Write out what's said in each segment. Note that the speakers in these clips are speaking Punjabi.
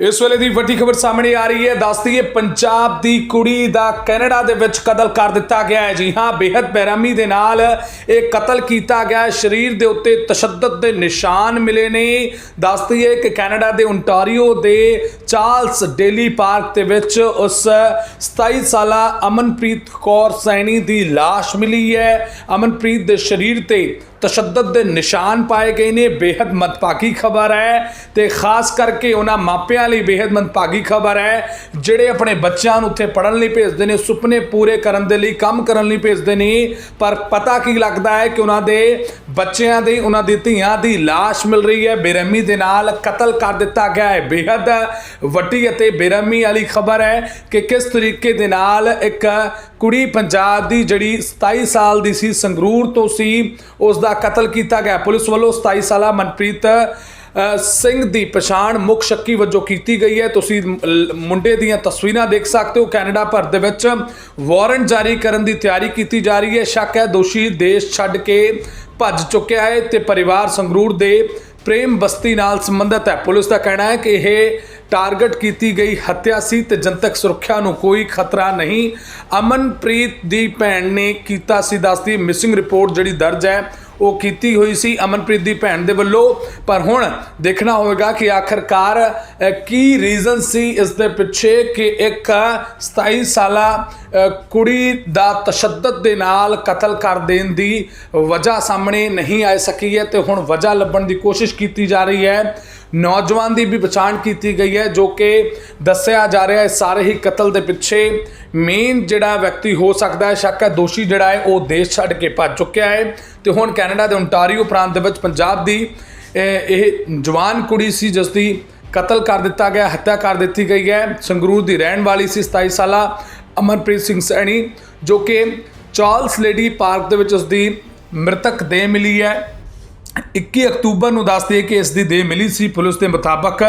ਇਸ ਵੇਲੇ ਦੀ ਵੱਡੀ ਖਬਰ ਸਾਹਮਣੇ ਆ ਰਹੀ ਹੈ। ਦੱਸ ਹੈ ਪੰਜਾਬ ਦੀ ਕੁੜੀ ਦਾ ਕੈਨੇਡਾ ਦੇ ਵਿੱਚ ਕਤਲ ਕਰ ਦਿੱਤਾ ਗਿਆ ਹੈ। ਜੀ ਹਾਂ ਬੇहद ਬੇਰਹਿਮੀ ਦੇ ਨਾਲ ਇਹ ਕਤਲ ਕੀਤਾ ਗਿਆ ਸਰੀਰ ਦੇ ਉੱਤੇ ਤਸ਼ੱਦਦ ਦੇ ਨਿਸ਼ਾਨ ਮਿਲੇ ਨੇ। ਦੱਸ ਹੈ ਕਿ ਕੈਨੇਡਾ ਦੇ ਓਨਟਾਰੀਓ ਦੇ ਚਾਰਲਸ ਡੇਲੀ ਪਾਰਕ ਦੇ ਵਿੱਚ ਉਸ 27 ਸਾਲਾ ਅਮਨਪ੍ਰੀਤ ਕੌਰ ਸੈਣੀ ਦੀ লাশ ਮਿਲੀ ਹੈ। ਅਮਨਪ੍ਰੀਤ ਦੇ ਸਰੀਰ ਤੇ ਤਸ਼ੱਦਦ ਦੇ ਨਿਸ਼ਾਨ ਪਾਏ ਗਏ ਨੇ। ਬੇहद ਮਦਪਾਕੀ ਖਬਰ ਹੈ ਤੇ ਖਾਸ ਕਰਕੇ ਉਹਨਾਂ ਮਾਪਿਆਂ ਲਈ ਬੇहद ਮਦਪਾਕੀ ਖਬਰ ਹੈ। ਜਿਹੜੇ ਆਪਣੇ ਬੱਚਿਆਂ ਨੂੰ ਉੱਥੇ ਪੜਨ ਲਈ ਭੇਜਦੇ ਨੇ, ਸੁਪਨੇ ਪੂਰੇ ਕਰਨ ਦੇ ਲਈ, ਕੰਮ ਕਰਨ ਲਈ ਭੇਜਦੇ ਨੇ, ਪਰ ਪਤਾ ਕੀ ਲੱਗਦਾ ਹੈ ਕਿ ਉਹਨਾਂ ਦੇ ਬੱਚਿਆਂ ਦੀ, ਉਹਨਾਂ ਦੀ ਧੀਆਂ ਦੀ লাশ ਮਿਲ ਰਹੀ ਹੈ। ਬੇਰਹਿਮੀ ਦੇ ਨਾਲ ਕਤਲ ਕਰ ਦਿੱਤਾ ਗਿਆ ਹੈ। ਬੇहद ਵੱਡੀ ਅਤੇ ਬੇਰਮੀ ਵਾਲੀ ਖਬਰ ਹੈ ਕਿ ਕਿਸ ਤਰੀਕੇ ਦੇ ਨਾਲ ਇੱਕ ਕੁੜੀ ਪੰਜਾਬ ਦੀ ਜਿਹੜੀ 27 ਸਾਲ ਦੀ ਸੀ, ਸੰਗਰੂਰ ਤੋਂ ਸੀ ਉਸ ਦਾ ਕਤਲ ਕੀਤਾ ਗਿਆ। ਪੁਲਿਸ ਵੱਲੋਂ 27 ਸਾਲਾ ਮਨਪ੍ਰੀਤ ਸਿੰਘ ਦੀ ਪਛਾਣ ਮੁੱਖ ਸ਼ੱਕੀ ਵਜੋਂ ਕੀਤੀ ਗਈ ਹੈ। ਤੁਸੀਂ ਮੁੰਡੇ ਦੀਆਂ ਤਸਵੀਰਾਂ ਦੇਖ ਸਕਦੇ ਹੋ। ਕੈਨੇਡਾ ਭਰ ਦੇ ਵਿੱਚ ਵਾਰੰਟ ਜਾਰੀ ਕਰਨ ਦੀ ਤਿਆਰੀ ਕੀਤੀ ਜਾ ਰਹੀ ਹੈ। ਸ਼ੱਕ ਹੈ ਦੋਸ਼ੀ ਦੇਸ਼ ਛੱਡ ਕੇ ਭੱਜ ਚੁੱਕਿਆ ਹੈ ਤੇ ਪਰਿਵਾਰ ਸੰਗਰੂਰ ਦੇ ਪ੍ਰੇਮ ਬਸਤੀ ਨਾਲ ਸੰਬੰਧਿਤ ਹੈ। ਪੁਲਿਸ ਦਾ ਕਹਿਣਾ ਹੈ ਕਿ ਇਹ ਟਾਰਗੇਟ ਕੀਤੀ ਗਈ ਹੱਤਿਆ ਸੀ ਤੇ ਜਨਤਕ ਸੁਰੱਖਿਆ ਨੂੰ ਕੋਈ ਖਤਰਾ ਨਹੀਂ। ਅਮਨਪ੍ਰੀਤ ਦੀ ਭੈਣ ਨੇ ਕੀਤਾ ਸੀ ਦੱਸਦੀ ਮਿਸਿੰਗ ਰਿਪੋਰਟ ਜਿਹੜੀ ਦਰਜ ਹੈ, ਉਹ ਕੀਤੀ ਹੋਈ ਸੀ ਅਮਨਪ੍ਰੀਤ ਦੀ ਭੈਣ ਦੇ ਵੱਲੋਂ। ਪਰ ਹੁਣ ਦੇਖਣਾ ਹੋਵੇਗਾ ਕਿ ਆਖਰਕਾਰ ਕੀ ਰੀਜ਼ਨ ਸੀ ਇਸ ਦੇ ਪਿੱਛੇ ਕਿ ਇੱਕ 27 ਸਾਲਾ ਕੁੜੀ ਦਾ ਤਸ਼ੱਦਦ ਦੇ ਨਾਲ ਕਤਲ ਕਰ ਦੇਣ ਦੀ ਵਜ੍ਹਾ ਸਾਹਮਣੇ ਨਹੀਂ ਆ ਸਕੀ ਹੈ ਤੇ ਹੁਣ ਵਜ੍ਹਾ ਲੱਭਣ ਦੀ ਕੋਸ਼ਿਸ਼ ਕੀਤੀ ਜਾ ਰਹੀ ਹੈ। ਨੌਜਵਾਨ ਦੀ ਵੀ ਪਛਾਣ ਕੀਤੀ ਗਈ ਹੈ, ਜੋ ਕਿ ਦੱਸਿਆ ਜਾ ਰਿਹਾ ਹੈ, ਸਾਰੇ ਹੀ ਕਤਲ ਦੇ ਪਿੱਛੇ ਮੇਨ ਜਿਹੜਾ ਵਿਅਕਤੀ ਹੋ ਸਕਦਾ ਹੈ, ਸ਼ੱਕ ਹੈ, ਦੋਸ਼ੀ ਜਿਹੜਾ ਹੈ, ਉਹ ਦੇਸ਼ ਛੱਡ ਕੇ ਭੱਜ ਚੁੱਕਿਆ ਹੈ। ਤੇ ਹੁਣ ਕੈਨੇਡਾ ਦੇ ਓਨਟਾਰੀਓ ਪ੍ਰਾਂਤ ਦੇ ਵਿੱਚ ਪੰਜਾਬ ਦੀ, ਇਹ ਜਵਾਨ ਕੁੜੀ ਸੀ, ਜਿਸ ਦੀ ਕਤਲ ਕਰ ਦਿੱਤਾ ਗਿਆ, ਹੱਤਿਆ ਕਰ ਦਿੱਤੀ ਗਈ ਹੈ। ਸੰਗਰੂਰ ਦੀ ਰਹਿਣ ਵਾਲੀ ਸੀ 27 ਸਾਲਾ ਅਮਰਪ੍ਰੀਤ ਸਿੰਘ ਸੈਣੀ, ਜੋ ਕਿ ਚਾਰਲਸ ਲੇਡੀ ਪਾਰਕ ਦੇ ਵਿੱਚ ਉਸ ਦੀ ਮ੍ਰਿਤਕ ਦੇਹ ਮਿਲੀ ਹੈ। 21 ਅਕਤੂਬਰ ਨੂੰ ਦੱਸਦੇ ਕਿ ਇਸ ਦੀ ਦੇਹ ਮਿਲੀ ਸੀ ਪੁਲਿਸ ਦੇ ਮੁਤਾਬਕ।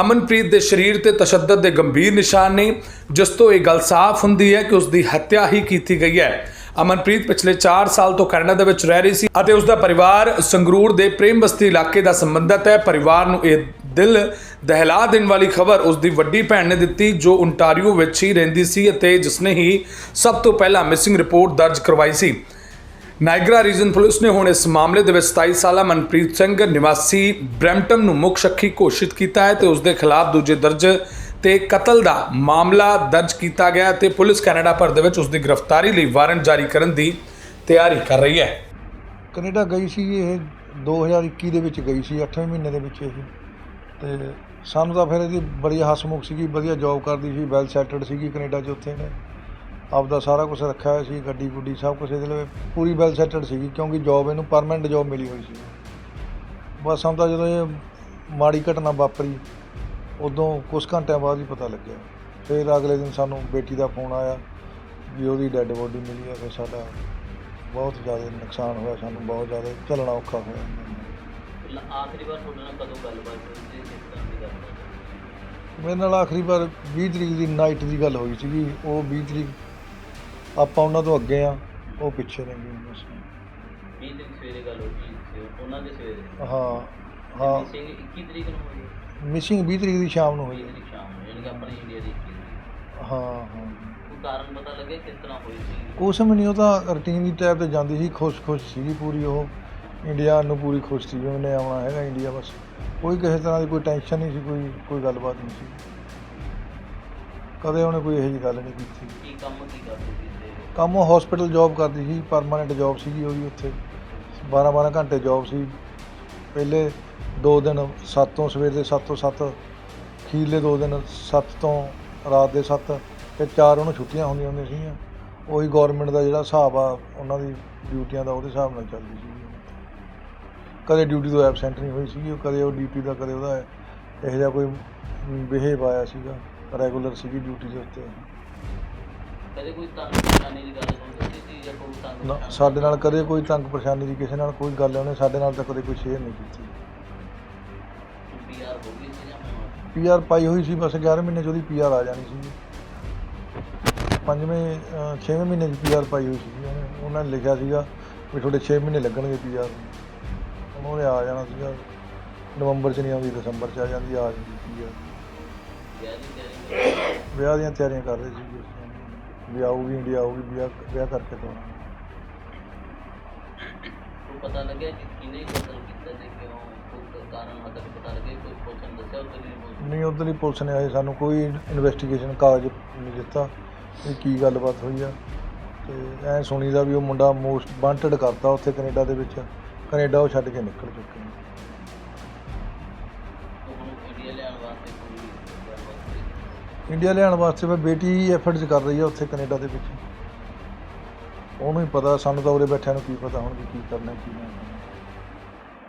ਅਮਨਪ੍ਰੀਤ ਦੇ ਸਰੀਰ ਤੇ ਤਸ਼ੱਦਦ ਦੇ ਗੰਭੀਰ ਨਿਸ਼ਾਨ ਨੇ, ਜਿਸ ਤੋਂ ਇਹ ਗੱਲ ਸਾਫ਼ ਹੁੰਦੀ ਹੈ ਕਿ ਉਸ ਦੀ ਹੱਤਿਆ ਹੀ ਕੀਤੀ ਗਈ ਹੈ। ਅਮਨਪ੍ਰੀਤ ਪਿਛਲੇ 4 ਸਾਲ ਤੋਂ ਕੈਨੇਡਾ ਦੇ ਵਿੱਚ ਰਹਿ ਰਹੀ ਸੀ ਅਤੇ ਉਸ ਦਾ ਪਰਿਵਾਰ ਸੰਗਰੂਰ ਦੇ ਪ੍ਰੇਮ ਬਸਤੀ ਇਲਾਕੇ ਦਾ ਸੰਬੰਧਿਤ ਹੈ। ਪਰਿਵਾਰ ਨੂੰ ਇਹ ਦਿਲ ਦਹਿਲਾ ਦੇਣ ਵਾਲੀ ਖਬਰ ਉਸ ਦੀ ਵੱਡੀ ਭੈਣ ਨੇ ਦਿੱਤੀ, ਜੋ ਓਨਟਾਰੀਓ ਵਿੱਚ ਹੀ ਰਹਿੰਦੀ ਸੀ ਅਤੇ ਜਿਸ ਨੇ ਹੀ ਸਭ ਤੋਂ ਪਹਿਲਾਂ ਮਿਸਿੰਗ ਰਿਪੋਰਟ ਦਰਜ ਕਰਵਾਈ ਸੀ। ਨਾਇਗਰਾ ਰੀਜਨ ਪੁਲਿਸ ਨੇ ਹੁਣ ਇਸ ਮਾਮਲੇ ਦੇ ਵਿੱਚ 27 ਸਾਲਾ ਮਨਪ੍ਰੀਤ ਸਿੰਘ ਨਿਵਾਸੀ ਬ੍ਰੈਂਟਨ ਨੂੰ ਮੁੱਖ ਸ਼ੱਕੀ ਘੋਸ਼ਿਤ ਕੀਤਾ ਹੈ ਤੇ ਉਸ ਦੇ ਖਿਲਾਫ ਦੂਜੇ ਦਰਜ ਤੇ ਕਤਲ ਦਾ ਮਾਮਲਾ ਦਰਜ ਕੀਤਾ ਗਿਆ ਤੇ ਪੁਲਿਸ ਕੈਨੇਡਾ ਭਰ ਦੇ ਵਿੱਚ ਉਸ ਦੀ ਗ੍ਰਿਫਤਾਰੀ ਲਈ ਵਾਰੰਟ ਜਾਰੀ ਕਰਨ ਦੀ ਤਿਆਰੀ ਕਰ ਰਹੀ ਹੈ। ਕੈਨੇਡਾ ਗਈ ਸੀ, ਇਹ 2021 ਦੇ ਵਿੱਚ ਗਈ ਸੀ 8ਵੇਂ ਮਹੀਨੇ ਦੇ ਵਿੱਚ ਇਹ। ਤੇ ਸਾਨੂੰ ਤਾਂ ਫਿਰ ਇਹਦੀ ਬੜੀ ਹਸਮੁਖ ਸੀਗੀ, ਵਧੀਆ ਜੌਬ ਕਰਦੀ ਸੀ ਵੈਲ ਸੈਟਲਡ ਸੀਗੀ ਕੈਨੇਡਾ 'ਚ ਉੱਥੇ। ਨੇ ਆਪਦਾ ਸਾਰਾ ਕੁਝ ਰੱਖਿਆ ਹੋਇਆ ਸੀ ਗੱਡੀ ਗੁੱਡੀ ਸਭ ਕੁਝ ਇਹਦੇ ਲਈ ਪੂਰੀ ਵੈਲ ਸੈਟਲਡ ਸੀਗੀ ਕਿਉਂਕਿ ਜੌਬ ਇਹਨੂੰ ਪਰਮਨੈਂਟ ਜੌਬ ਮਿਲੀ ਹੋਈ ਸੀ। ਬਸ ਸਾਨੂੰ ਤਾਂ ਜਦੋਂ ਇਹ ਮਾੜੀ ਘਟਨਾ ਵਾਪਰੀ ਉਦੋਂ ਕੁਝ ਘੰਟਿਆਂ ਬਾਅਦ ਹੀ ਪਤਾ ਲੱਗਿਆ। ਫਿਰ ਅਗਲੇ ਦਿਨ ਸਾਨੂੰ ਬੇਟੀ ਦਾ ਫੋਨ ਆਇਆ ਵੀ ਉਹਦੀ ਡੈੱਡ ਬੋਡੀ ਮਿਲੀ ਹੈ ਫਿਰ ਸਾਡਾ ਬਹੁਤ ਜ਼ਿਆਦਾ ਨੁਕਸਾਨ ਹੋਇਆ ਸਾਨੂੰ ਬਹੁਤ ਜ਼ਿਆਦਾ ਚੱਲਣਾ ਔਖਾ ਹੋਇਆ। ਆਖਰੀ ਵਾਰ ਤੁਹਾਡੇ ਨਾਲ ਕਦੋਂ ਗੱਲਬਾਤ ਹੋਈ ਸੀ ਕਿਸ ਤਰ੍ਹਾਂ ਦੀ ਗੱਲਬਾਤ ਮੇਰੇ ਨਾਲ ਆਖਰੀ ਵਾਰ 20 ਤਰੀਕ ਦੀ ਨਾਈਟ ਦੀ ਗੱਲ ਹੋਈ ਸੀਗੀ ਉਹ 20 ਤਰੀਕ ਆਪਾਂ ਉਹਨਾਂ ਤੋਂ ਅੱਗੇ ਆ ਉਹ ਪਿੱਛੇ ਰਹਿ ਗਏ ਬਸ 20 ਦਿਨ ਸਵੇਰੇ ਗੱਲ ਹੋਈ ਸੀ ਉਹਨਾਂ ਦੇ ਸਵੇਰੇ? ਹਾਂ ਹਾਂ। ਸਿੰਘ 21 ਤਰੀਕ ਨੂੰ ਹੋਈ? ਮਿਸਿੰਗ 20 ਤਰੀਕ ਦੀ ਸ਼ਾਮ ਨੂੰ 20 ਹੋਈ। ਹੈ। ਤਰੀਕ ਸ਼ਾਮ ਨੂੰ ਯਾਨੀ ਕਿ ਆਪਣੇ ਇੰਡੀਆ ਦੀ 21 ਤਰੀਕ। ਹਾਂ ਹਾਂ। ਕੋਈ ਕਾਰਨ ਪਤਾ ਲੱਗਿਆ ਕਿਸ ਤਰ੍ਹਾਂ ਹੋਈ ਸੀ? ਕੁਛ ਵੀ ਨਹੀਂ ਉਹ ਤਾਂ ਰੂਟੀਨ ਦੀ ਟਾਈਪ ਤੇ ਜਾਂਦੀ ਸੀ ਖੁਸ਼-ਖੁਸ਼ ਸੀਗੀ ਪੂਰੀ ਉਹ। ਇੰਡੀਆ ਨੂੰ ਪੂਰੀ ਖੁਸ਼ ਸੀ ਵੀ ਉਹਨੇ ਆਉਣਾ ਹੈਗਾ ਇੰਡੀਆ ਬਸ। ਕੋਈ ਕਿਸੇ ਤਰ੍ਹਾਂ ਦੀ ਕੋਈ ਟੈਨਸ਼ਨ ਨਹੀਂ ਸੀ ਕੋਈ ਕੋਈ ਗੱਲਬਾਤ ਨਹੀਂ ਸੀ। ਕਦੇ ਉਹਨੇ ਕੋਈ ਇਹੋ ਜਿਹੀ ਗੱਲ ਨਹੀਂ ਕੀਤੀ। ਕੀ ਕੰਮ ਕੀ ਕਰਦੇ ਸੀ ਤੇ ਕੰਮ ਉਹ ਹਸਪੀਟਲ ਜੌਬ ਕਰਦੀ ਸੀ ਪਰਮਾਨੈਂਟ ਜੌਬ ਸੀਗੀ ਉਹਦੀ ਉੱਥੇ। 12 12 ਘੰਟੇ ਜੌਬ ਸੀ। ਪਹਿਲੇ ਦੋ ਦਿਨ 7 ਤੋਂ ਸਵੇਰ ਦੇ 7 ਤੋਂ 7 ਅਖੀਰਲੇ ਦੋ ਦਿਨ 7 ਤੋਂ ਰਾਤ ਦੇ 7 ਤੇ ਚਾਰ ਉਹਨੂੰ ਛੁੱਟੀਆਂ ਹੁੰਦੀਆਂ ਹੁੰਦੀਆਂ ਸੀਗੀਆਂ। ਉਹੀ ਗਵਰਨਮੈਂਟ ਦਾ ਜਿਹੜਾ ਹਿਸਾਬ ਆ ਉਹਨਾਂ ਦੀ ਡਿਊਟੀਆਂ ਦਾ ਉਹਦੇ ਹਿਸਾਬ ਨਾਲ ਚੱਲਦੀ ਸੀ ਕਦੇ ਡਿਊਟੀ ਤੋਂ ਐਬਸੈਂਟ ਨਹੀਂ ਹੋਈ ਸੀਗੀ ਉਹ ਕਦੇ ਉਹ ਡਿਊਟੀ ਦਾ ਕਦੇ ਉਹਦਾ ਇਹੋ ਜਿਹਾ ਕੋਈ ਬਿਹੇਵ ਆਇਆ ਸੀਗਾ। ਰੈਗੂਲਰ ਸੀਗੀ ਡਿਊਟੀ ਦੇ ਉੱਤੇ। ਕਦੇ ਕੋਈ ਤੰਗ ਪਰੇਸ਼ਾਨੀ ਦੀ ਗੱਲ ਹੁੰਦੀ ਸੀ ਜਾਂ ਕੋਈ ਤੰਗ ਨਾ? ਸਾਡੇ ਨਾਲ ਕਦੇ ਕੋਈ ਤੰਗ ਪਰੇਸ਼ਾਨੀ ਦੀ ਕਿਸੇ ਨਾਲ ਕੋਈ ਗੱਲ ਉਹਨੇ ਸਾਡੇ ਨਾਲ ਤਾਂ ਕਦੇ ਕੋਈ ਸ਼ੇਅਰ ਨਹੀਂ ਕੀਤੀ। PR ਹੋ ਗਈ ਸੀ ਜਾਂ? ਪੀਆਰ ਪਾਈ ਹੋਈ ਸੀ ਬਸ 11 ਮਹੀਨੇ 'ਚ ਉਹਦੀ ਪੀਆਰ ਆ ਜਾਣੀ ਸੀ ਪੰਜਵੇਂ ਛੇਵੇਂ ਮਹੀਨੇ 'ਚ ਪੀਆਰ ਪਾਈ ਹੋਈ ਸੀ ਉਹਨੇ। ਉਹਨਾਂ ਨੇ ਲਿਖਿਆ ਸੀਗਾ ਵੀ ਤੁਹਾਡੇ 6 ਮਹੀਨੇ ਲੱਗਣਗੇ ਪੀਆਰ ਹੁਣ ਉਹਨੇ ਆ ਜਾਣਾ ਸੀਗਾ। ਨਵੰਬਰ 'ਚ ਨਹੀਂ ਆਉਂਦੀ ਦਸੰਬਰ 'ਚ ਆ ਜਾਂਦੀ ਆ ਜਾਂਦੀ ਪੀਆਰ ਵਿਆਹ ਦੀਆਂ ਤਿਆਰੀਆਂ ਕਰ ਰਹੇ ਸੀ ਜੀ time। ਵੀ ਆਊਗੀ ਇੰਡੀਆ ਆਊਗੀ ਵਿਆਹ ਵਿਆਹ ਕਰਕੇ ਤੋਰਾਂਗੇ ਨੂੰ ਪਤਾ ਲੱਗਿਆ ਕਿ ਕਿਹਨੇ ਕਤਲ ਕੀਤਾ ਤੇ ਕਿਉਂ ਕੋਈ ਕਾਰਨ ਹੱਦ ਤੱਕ ਪਤਾ ਲੱਗਿਆ ਕੋਈ ਪੁਲਿਸ ਨੇ ਦੱਸਿਆ ਉਹ ਤੇ ਰਿਪੋਰਟ ਨਹੀਂ ਉੱਧਰ ਹੀ ਪੁਲਿਸ ਨੇ ਆਏ ਸਾਨੂੰ ਕੋਈ ਇਨਵੈਸਟੀਗੇਸ਼ਨ ਕਾਗਜ਼ ਨਹੀਂ ਦਿੱਤਾ ਵੀ ਕੀ ਗੱਲਬਾਤ ਹੋਈ ਆ। ਤੇ ਐ ਸੁਣੀਦਾ ਵੀ ਉਹ ਮੁੰਡਾ ਮੋਸਟ ਵਾਂਟਡ ਕਰਤਾ ਉੱਥੇ ਕੈਨੇਡਾ ਦੇ ਵਿੱਚ। ਕੈਨੇਡਾ ਉਹ ਛੱਡ ਕੇ ਨਿਕਲ ਚੁੱਕੇ ਨੇ। ਇੰਡੀਆ ਲਿਆਉਣ ਵਾਸਤੇ ਮੈਂ ਬੇਟੀ ਐਫਰਟਸ ਕਰ ਰਹੀ ਆ ਉੱਥੇ ਕੈਨੇਡਾ ਦੇ ਵਿੱਚ। ਉਹਨੂੰ ਹੀ ਪਤਾ, ਸਾਨੂੰ ਤਾਂ ਉਰੇ ਬੈਠਿਆਂ ਨੂੰ ਕੀ ਪਤਾ ਹੁਣ ਵੀ ਕੀ ਕਰਨਾ, ਕੀ ਨਹੀਂ